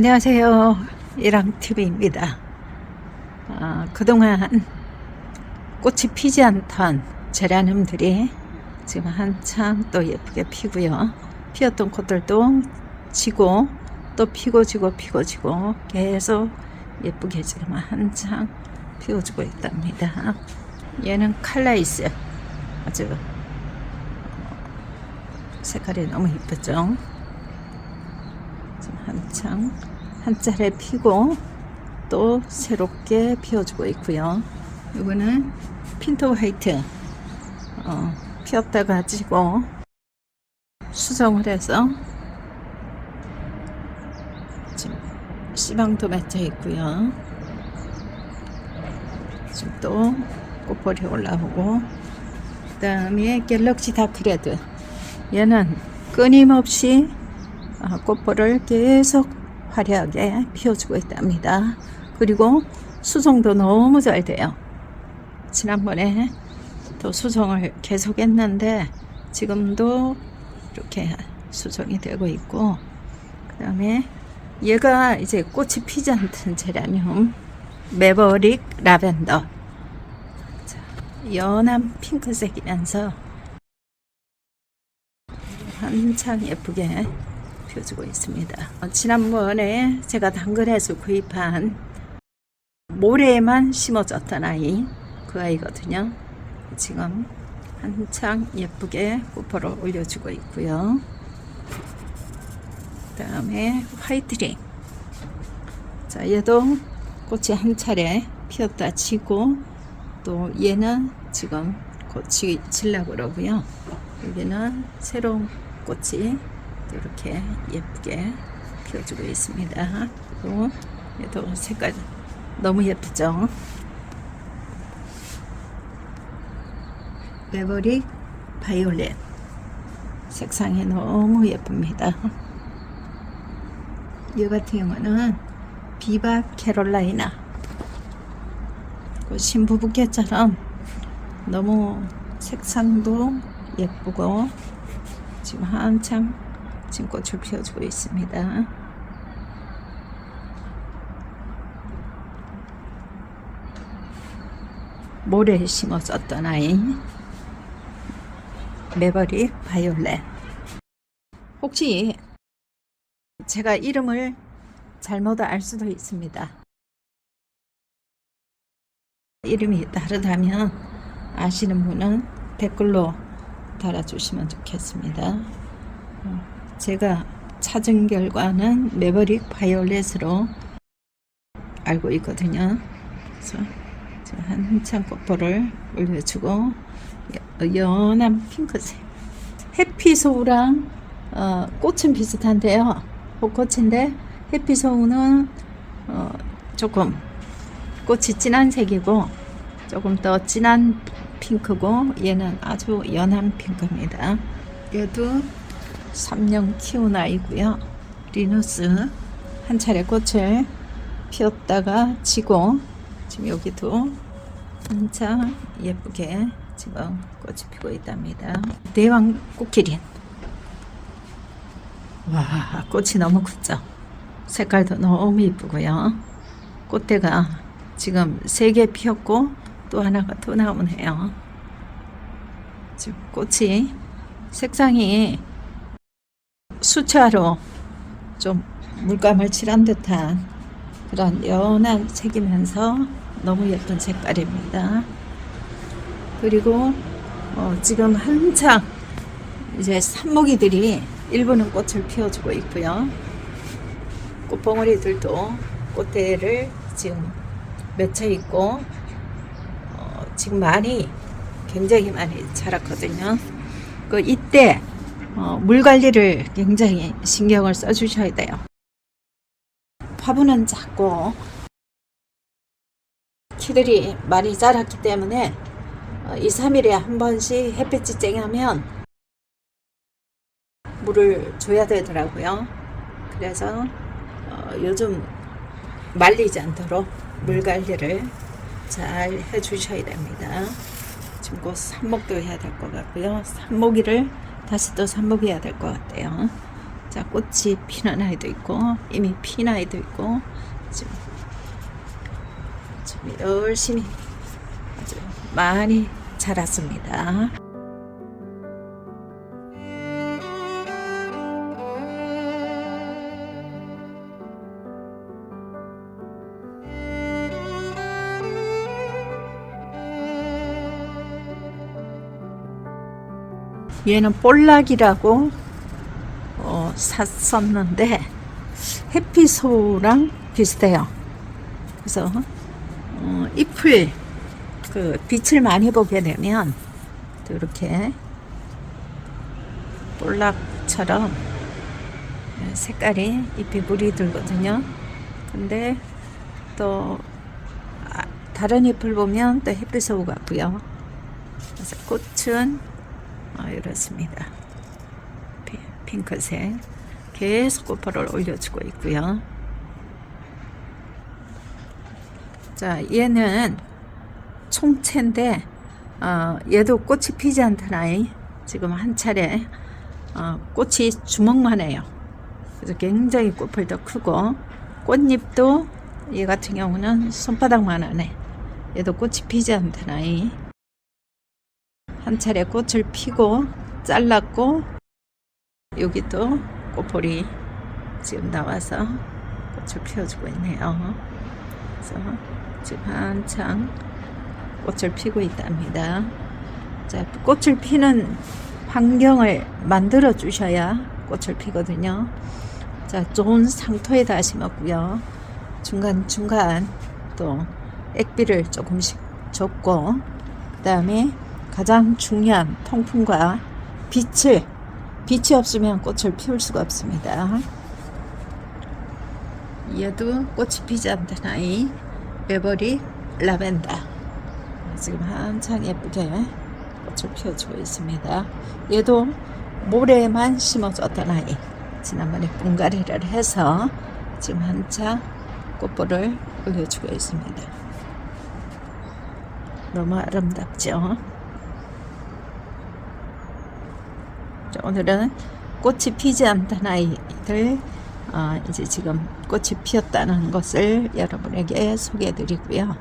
안녕하세요. 이랑TV입니다. 어, 그동안 꽃이 피지 않던 제라늄들이 지금 한참 또 예쁘게 피고요. 피었던 꽃들도 지고 또 피고 지고 피고 지고 계속 예쁘게 지금 한창 피워주고 있답니다. 얘는 칼라이스 아주 색깔이 너무 예쁘죠? 한창 한 차례 피고 또 새롭게 피워주고 있고요. 이거는 핀토 화이트 어, 피었다가 지고 수정을 해서 지금 씨방도 맺혀 있고요. 지금 또 꽃볼이 올라오고 그 다음에 갤럭시 다크레드 얘는 끊임없이 어, 꽃볼을 계속 화려하게 피워주고 있답니다. 그리고 수정도 너무 잘 돼요. 지난번에 또 수정을 계속 했는데 지금도 이렇게 수정이 되고 있고 그 다음에 얘가 이제 꽃이 피지 않던 제라늄 메버릭 라벤더 자, 연한 핑크색이면서 한창 예쁘게 피워주고 있습니다. 어, 지난번에 제가 당근에서 구입한 모래에만 심어졌던 아이 그 아이거든요. 지금 한창 예쁘게 꽃포를 올려주고 있고요. 그 다음에 화이트링 자 얘도 꽃이 한 차례 피었다 지고 또 얘는 지금 꽃이 질라고 그러고요. 여기는 새로운 꽃이 이렇게 예쁘게 피워주고 있습니다. 또 얘도 색깔 너무 예쁘죠? 메버릭 바이올렛 색상이 너무 예쁩니다. 이 같은 경우는 비바 캐롤라이나 그 신부부께처럼 너무 색상도 예쁘고 지금 한참 지금 꽃을 피워주고 있습니다. 모래에 심어졌던 아이 메버릭 바이올렛 혹시 제가 이름을 잘못 알 수도 있습니다. 이름이 다르다면 아시는 분은 댓글로 달아주시면 좋겠습니다. 어, 제가 찾은 결과는 메버릭 바이올렛으로 알고 있거든요. 그래서 한참 꽃보를 올려주고 여- 연한 핑크색 해피소우랑 어, 꽃은 비슷한데요. 벚꽃인데 해피소우는 어, 조금 꽃이 진한 색이고 조금 더 진한 핑크고 얘는 아주 연한 핑크입니다. 얘도 3년 키운 아이고요. 리누스 한 차례 꽃을 피웠다가 지고 지금 여기도 한참 예쁘게 지금 꽃이 피고 있답니다. 대왕 꽃기린 와 꽃이 너무 크죠. 색깔도 너무 이쁘고요. 꽃대가 지금 세 개 피었고 또 하나가 또 나오네요. 지금 꽃이 색상이 수채화로 좀 물감을 칠한 듯한 그런 연한 색이면서 너무 예쁜 색깔입니다. 그리고 어, 지금 한창 이제 산모기들이 일부는 꽃을 피워주고 있고요. 꽃봉오리들도 꽃대를 지금 맺혀 있고 어, 지금 많이 굉장히 많이 자랐거든요. 그 이때 어, 물 관리를 굉장히 신경을 써주셔야 돼요. 화분은 작고 키들이 많이 자랐기 때문에 어, 2, 3일에 한 번씩 햇빛이 쨍하면 물을 줘야 되더라고요. 그래서 어, 요즘 말리지 않도록 물 관리를 잘 해주셔야 됩니다. 지금 곧 삽목도 해야 될 것 같고요. 삽목이를 다시 또 삽목해야 될 것 같아요. 자, 꽃이 피는 아이도 있고, 이미 핀 아이도 있고, 지금, 지금 열심히 아주 많이 자랐습니다. 얘는 볼락이라고 어, 샀었는데 햇빛소랑 비슷해요. 그래서 어, 잎을 그 빛을 많이 보게 되면 또 이렇게 볼락처럼 색깔이 잎이 물이 들거든요. 근데 또 아, 다른 잎을 보면 또 햇빛소우 같고요. 그래서 꽃은 어, 이렇습니다. 피- 핑크색 계속 꽃포를 올려주고 있고요. 자, 얘는 총채인데 어, 얘도 꽃이 피지 않던 아이 지금 한 차례 어, 꽃이 주먹만 해요. 그래서 굉장히 꽃풀도 크고 꽃잎도 얘 같은 경우는 손바닥만 하네. 얘도 꽃이 피지 않던 아이. 한 차례 꽃을 피고 잘랐고 여기 또 꽃볼이 지금 나와서 꽃을 피워주고 있네요. 그래서 지금 한창 꽃을 피고 있답니다. 자, 꽃을 피는 환경을 만들어 주셔야 꽃을 피거든요. 자, 좋은 상토에다 심었고요. 중간중간 또 액비를 조금씩 줬고, 그 다음에 가장 중요한 통풍과 빛을 빛이 없으면 꽃을 피울 수가 없습니다. 얘도 꽃이 피지 않던 아이 베버리 라벤더 지금 한창 예쁘게 꽃을 피워주고 있습니다. 얘도 모래만 심어줬던 아이 지난번에 분갈이를 해서 지금 한창 꽃볼을 올려주고 있습니다. 너무 아름답죠? 자, 오늘은 꽃이 피지 않던 아이들 어, 이제 지금 꽃이 피었다는 것을 여러분에게 소개해 드리고요.